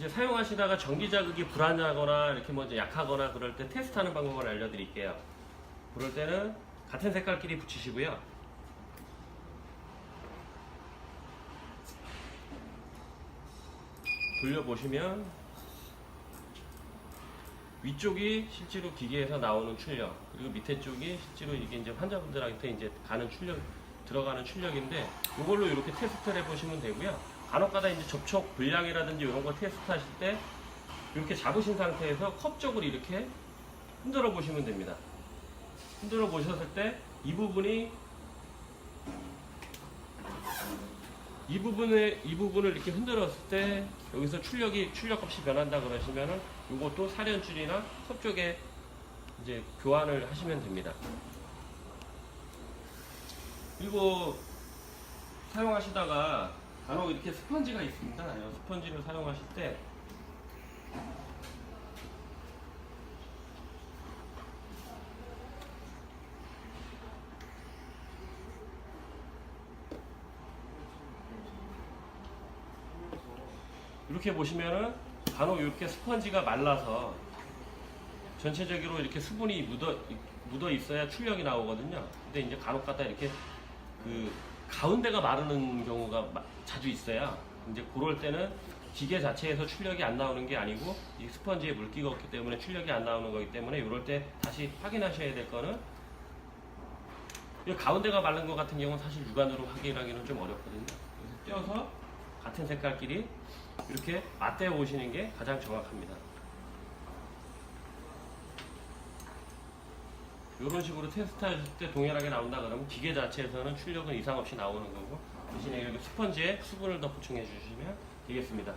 이제 사용하시다가 전기 자극이 불안하거나 이렇게 뭐 이제 약하거나 그럴 때 테스트하는 방법을 알려드릴게요. 그럴 때는 같은 색깔끼리 붙이시고요. 돌려보시면 위쪽이 실제로 기계에서 나오는 출력 그리고 밑에 쪽이 실제로 이게 이제 환자분들한테 이제 가는 출력 들어가는 출력인데 이걸로 이렇게 테스트를 해보시면 되고요 간혹가다 이제 접촉 불량이라든지 이런 거 테스트하실 때 이렇게 잡으신 상태에서 컵 쪽을 이렇게 흔들어 보시면 됩니다 흔들어 보셨을 때 이 부분이 이 부분에 이 부분을 이렇게 흔들었을 때 여기서 출력이 출력 값이 변한다 그러시면은 이것도 사련줄이나 컵 쪽에 이제 교환을 하시면 됩니다. 그리고 사용하시다가 간혹 이렇게 스펀지가 있습니다. 이 스펀지를 사용하실 때 이렇게 보시면은 간혹 이렇게 스펀지가 말라서 전체적으로 이렇게 수분이 묻어 묻어 있어야 출력이 나오거든요. 근데 이제 간혹 가다 이렇게 그 가운데가 마르는 경우가 마- 자주 있어요. 이제 그럴 때는 기계 자체에서 출력이 안 나오는 게 아니고 이 스펀지에 물기가 없기 때문에 출력이 안 나오는 거기 때문에 이럴 때 다시 확인하셔야 될 거는 이 가운데가 마른 것 같은 경우는 사실 육안으로 확인하기는 좀 어렵거든요. 그래서 떼어서 같은 색깔끼리 이렇게 맞대어 보시는 게 가장 정확합니다. 이런 식으로 테스트 하실 때 동일하게 나온다 그러면 기계 자체에서는 출력은 이상 없이 나오는 거고 대신에 이렇게 스펀지에 수분을 더 보충해 주시면 되겠습니다.